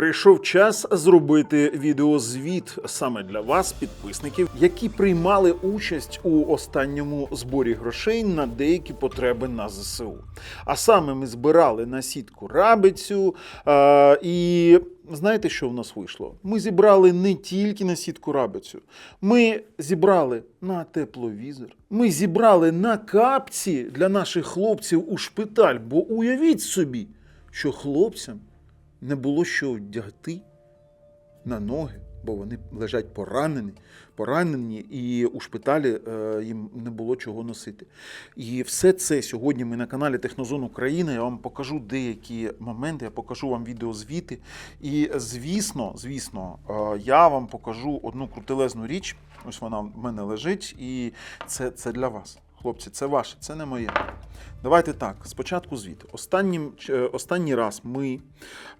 Прийшов час зробити відеозвіт саме для вас, підписників, які приймали участь у останньому зборі грошей на деякі потреби на ЗСУ. А саме ми збирали на сітку рабицю. Е, і знаєте, що в нас вийшло? Ми зібрали не тільки на сітку рабицю, ми зібрали на тепловізор. Ми зібрали на капці для наших хлопців у шпиталь. Бо уявіть собі, що хлопцям не було що вдягти на ноги, бо вони лежать поранені, поранені, і у шпиталі е, їм не було чого носити. І все це сьогодні ми на каналі Технозон Україна. Я вам покажу деякі моменти, я покажу вам відеозвіти. І звісно, звісно, е, я вам покажу одну крутелезну річ. Ось вона в мене лежить, і це, це для вас. Хлопці, це ваше, це не моє. Давайте так. Спочатку звіт. Останнім, е, останній раз ми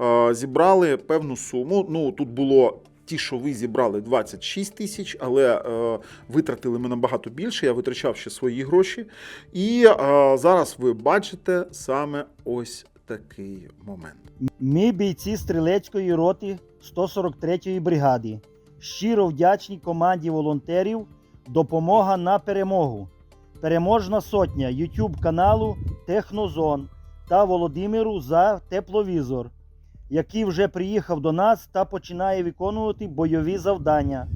е, зібрали певну суму. Ну, тут було ті, що ви зібрали 26 тисяч, але е, витратили ми набагато більше. Я витрачав ще свої гроші. І е, зараз ви бачите саме ось такий момент. Ми, бійці стрілецької роти 143-ї бригади, щиро вдячні команді волонтерів Допомога на перемогу, Переможна сотня YouTube каналу Технозон та Володимиру за тепловізор, який вже приїхав до нас та починає виконувати бойові завдання.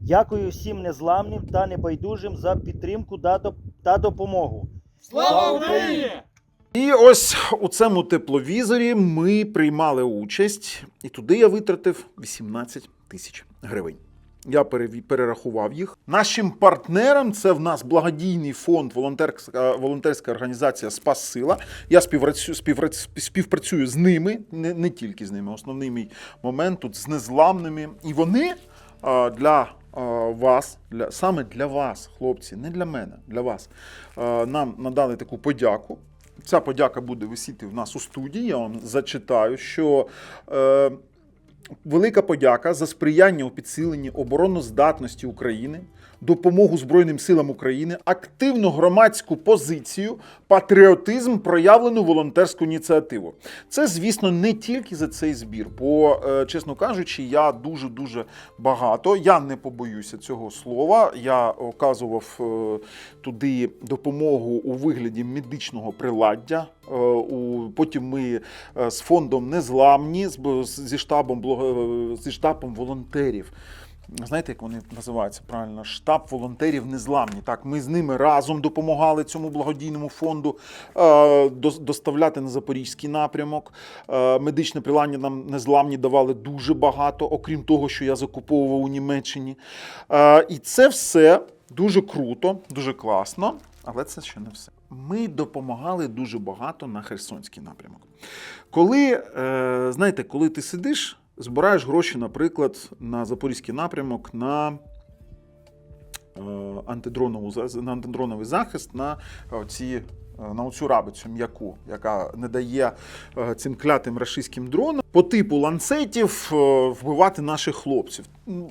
Дякую всім незламним та небайдужим за підтримку та допомогу. Слава Україні! І ось у цьому тепловізорі ми приймали участь, і туди я витратив 18 тисяч гривень. Я перерахував їх. Нашим партнером це в нас благодійний фонд, волонтерська, волонтерська організація Спас Сила. Я співпрацюю, співпрацю- співпрацюю з ними, не, не тільки з ними. Основний мій момент тут з незламними. І вони а, для а, вас, для, саме для вас, хлопці, не для мене, для вас, нам надали таку подяку. Ця подяка буде висіти в нас у студії. Я вам зачитаю, що е, велика подяка за сприяння у підсиленні обороноздатності України, допомогу Збройним силам України, активну громадську позицію, патріотизм, проявлену волонтерську ініціативу. Це, звісно, не тільки за цей збір, бо, е, чесно кажучи, я дуже дуже багато. Я не побоюся цього слова. Я оказував е, туди допомогу у вигляді медичного приладдя. Е, Потім ми е, з фондом Незламні, зі штабом зі штабом волонтерів. Знаєте, як вони називаються правильно? Штаб волонтерів незламні. Так, ми з ними разом допомагали цьому благодійному фонду е, дос- доставляти на запорізький напрямок. Е, медичне приладдя нам незламні давали дуже багато, окрім того, що я закуповував у Німеччині. Е, і це все дуже круто, дуже класно, але це ще не все. Ми допомагали дуже багато на Херсонський напрямок. Коли, е, знаєте, коли ти сидиш, збираєш гроші, наприклад, на Запорізький напрямок на е, антидроновий захист на ці. На оцю рабицю м'яку, яка не дає е, цим клятим рашистським дронам по типу ланцетів е, вбивати наших хлопців.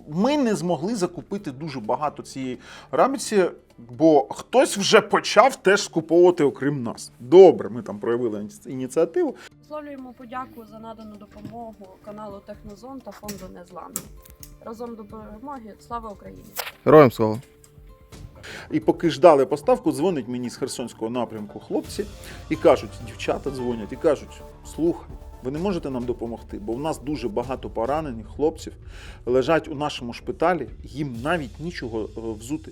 Ми не змогли закупити дуже багато цієї рабиці, бо хтось вже почав теж скуповувати окрім нас. Добре, ми там проявили ініціативу. Висловлюємо подяку за надану допомогу каналу Технозон та фонду Незламний. Разом до перемоги. Слава Україні! Героям слава. І поки ждали поставку, дзвонить мені з Херсонського напрямку хлопці і кажуть, дівчата дзвонять і кажуть: слухай, ви не можете нам допомогти, бо в нас дуже багато поранених хлопців лежать у нашому шпиталі, їм навіть нічого е, взути.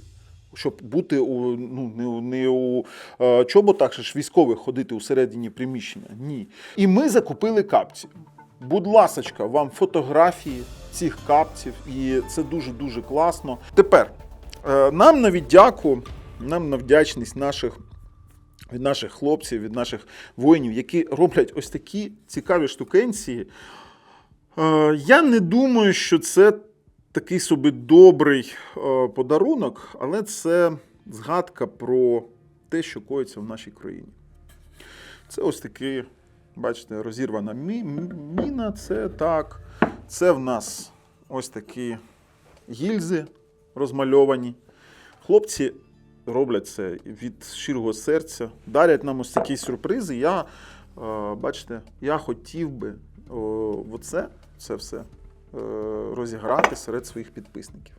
Щоб бути у ну не, не у е, чоботах ж військових ходити у середині приміщення. Ні. І ми закупили капці. Будь ласочка, вам фотографії цих капців, і це дуже дуже класно. Тепер Нам на віддяку, нам на вдячність наших. Від наших хлопців, від наших воїнів, які роблять ось такі цікаві штукенції. Е, Я не думаю, що це такий собі добрий е, подарунок, але це згадка про те, що коїться в нашій країні. Це ось такі, бачите, розірвана мі- міна. Це так. Це в нас ось такі гільзи розмальовані. Хлопці роблять це від щирого серця, дарять нам ось такі сюрпризи. Я, е, бачите, я хотів би оце це все е, розіграти серед своїх підписників.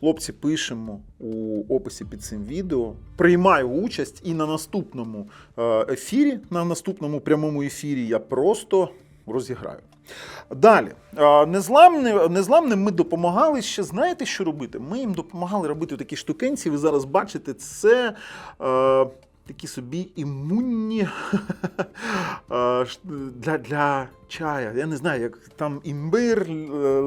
Хлопці, пишемо у описі під цим відео. Приймаю участь і на наступному е, ефірі, на наступному прямому ефірі я просто розіграю. Далі, Е, незламним, незламним ми допомагали ще, знаєте, що робити? Ми їм допомагали робити такі штукенці. Ви зараз бачите, це е, такі собі імунні е, для, для чая. Я не знаю, як там імбир,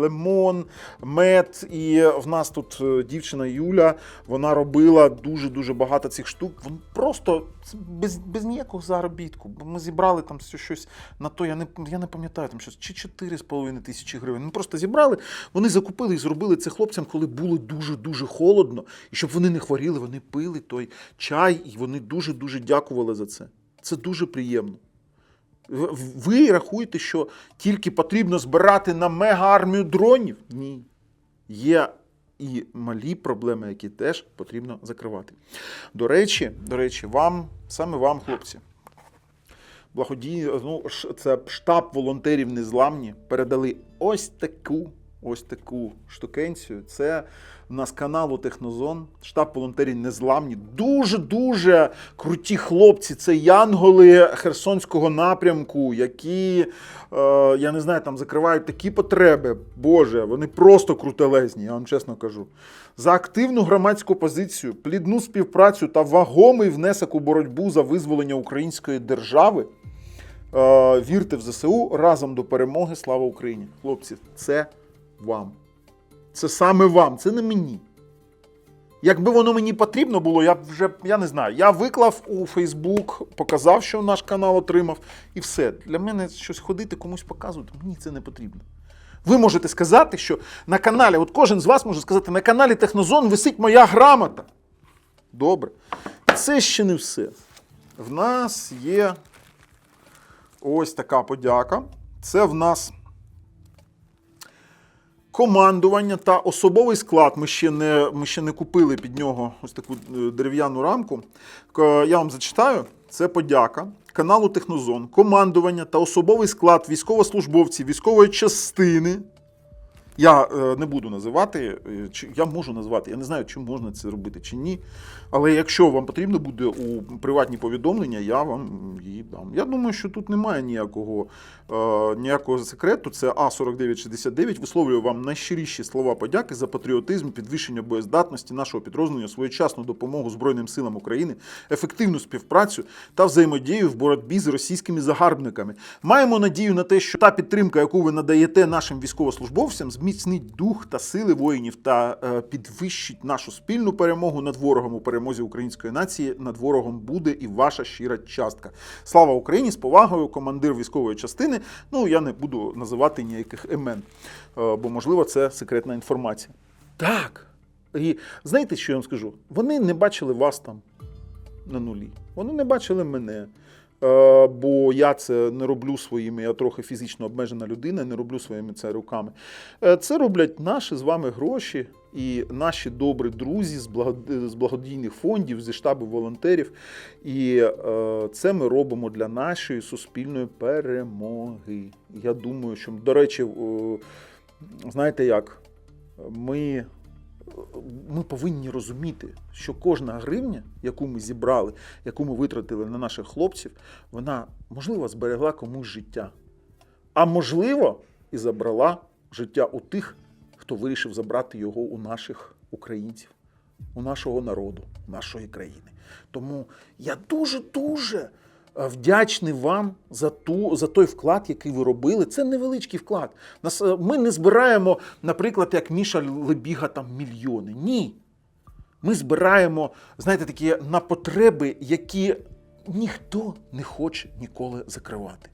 лимон, мед. І в нас тут е, дівчина Юля, вона робила дуже-дуже багато цих штук. Вон просто без, без ніякого заробітку. Бо Ми зібрали там щось на то, я не, я не пам'ятаю, там щось чи 4,5 тисячі гривень. Ми просто зібрали, вони закупили і зробили це хлопцям, коли було дуже-дуже холодно. І щоб вони не хворіли, вони пили той чай, і вони дуже-дуже дякували за це. Це дуже приємно. Ви рахуєте, що тільки потрібно збирати на мега-армію дронів? Ні. Є і малі проблеми, які теж потрібно закривати. До речі, до речі, вам, саме вам, хлопці, благодійні, ну, це штаб волонтерів незламні передали ось таку, ось таку штукенцію. Це у нас каналу Технозон, штаб волонтерів незламні. Дуже-дуже круті хлопці. Це янголи Херсонського напрямку, які, е, я не знаю, там закривають такі потреби. Боже, вони просто крутелезні, я вам чесно кажу. За активну громадську позицію, плідну співпрацю та вагомий внесок у боротьбу за визволення української держави. Е, вірте в ЗСУ разом до перемоги. Слава Україні! Хлопці, це вам. Це саме вам, це не мені. Якби воно мені потрібно було, я б вже я не знаю. Я виклав у Фейсбук, показав, що наш канал отримав, і все. Для мене щось ходити, комусь показувати, мені це не потрібно. Ви можете сказати, що на каналі, от кожен з вас може сказати, на каналі Технозон висить моя грамота. Добре. Це ще не все. В нас є ось така подяка. Це в нас командування та особовий склад. Ми ще не, ми ще не купили під нього ось таку е, дерев'яну рамку. Я вам зачитаю. Це подяка каналу Технозон, командування та особовий склад військовослужбовців військової частини. Я е, не буду називати, е, я можу назвати, я не знаю, чи можна це робити чи ні. Але якщо вам потрібно буде у приватні повідомлення, я вам її дам. Я думаю, що тут немає ніякого, е, ніякого секрету. Це А4969. Висловлюю вам найщиріші слова подяки за патріотизм, підвищення боєздатності нашого підрозділення, своєчасну допомогу Збройним силам України, ефективну співпрацю та взаємодію в боротьбі з російськими загарбниками. Маємо надію на те, що та підтримка, яку ви надаєте нашим військовослужбовцям, зміцнить дух та сили воїнів та е, підвищить нашу спільну перемогу над ворогом у перемозі української нації. Над ворогом буде і ваша щира частка. Слава Україні! З повагою, командир військової частини. Ну я не буду називати ніяких імен, е, бо можливо це секретна інформація. Так. І знаєте, що я вам скажу? Вони не бачили вас там на нулі. Вони не бачили мене. Е, Бо я це не роблю своїми, я трохи фізично обмежена людина, не роблю своїми це руками. Е, Це роблять наші з вами гроші і наші добрі друзі з благодійних фондів, зі штабу волонтерів. І е, це ми робимо для нашої суспільної перемоги. Я думаю, що, до речі, знаєте як, ми ми повинні розуміти, що кожна гривня, яку ми зібрали, яку ми витратили на наших хлопців, вона, можливо, зберегла комусь життя. А можливо, і забрала життя у тих, хто вирішив забрати його у наших українців, у нашого народу, нашої країни. Тому я дуже-дуже вдячний вам за, ту, за той вклад, який ви робили. Це невеличкий вклад. Е, ми не збираємо, наприклад, як Міша Лебіга, там мільйони. Ні. Ми збираємо, знаєте, такі на потреби, які ніхто не хоче ніколи закривати.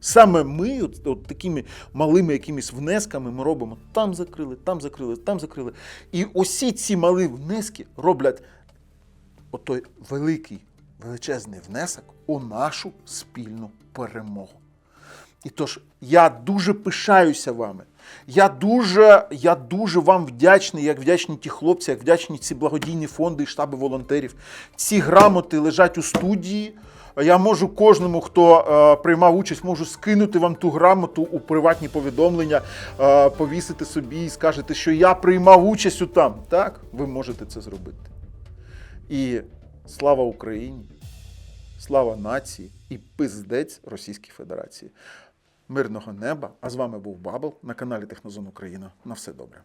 Саме ми, от, от такими малими якимись внесками, ми робимо там закрили, там закрили, там закрили. І усі ці малі внески роблять отой великий, величезний внесок у нашу спільну перемогу. І тож я дуже пишаюся вами. Я дуже, я дуже вам вдячний, як вдячні ті хлопці, як вдячні ці благодійні фонди і штаби волонтерів. Ці грамоти лежать у студії. Я можу кожному, хто е, приймав участь, можу скинути вам ту грамоту у приватні повідомлення, е, повісити собі і скажете, що я приймав участь у там. Так, ви можете це зробити. І слава Україні, слава нації і пиздець Російській Федерації. Мирного неба! А з вами був Бабл на каналі Технозон Україна. На все добре.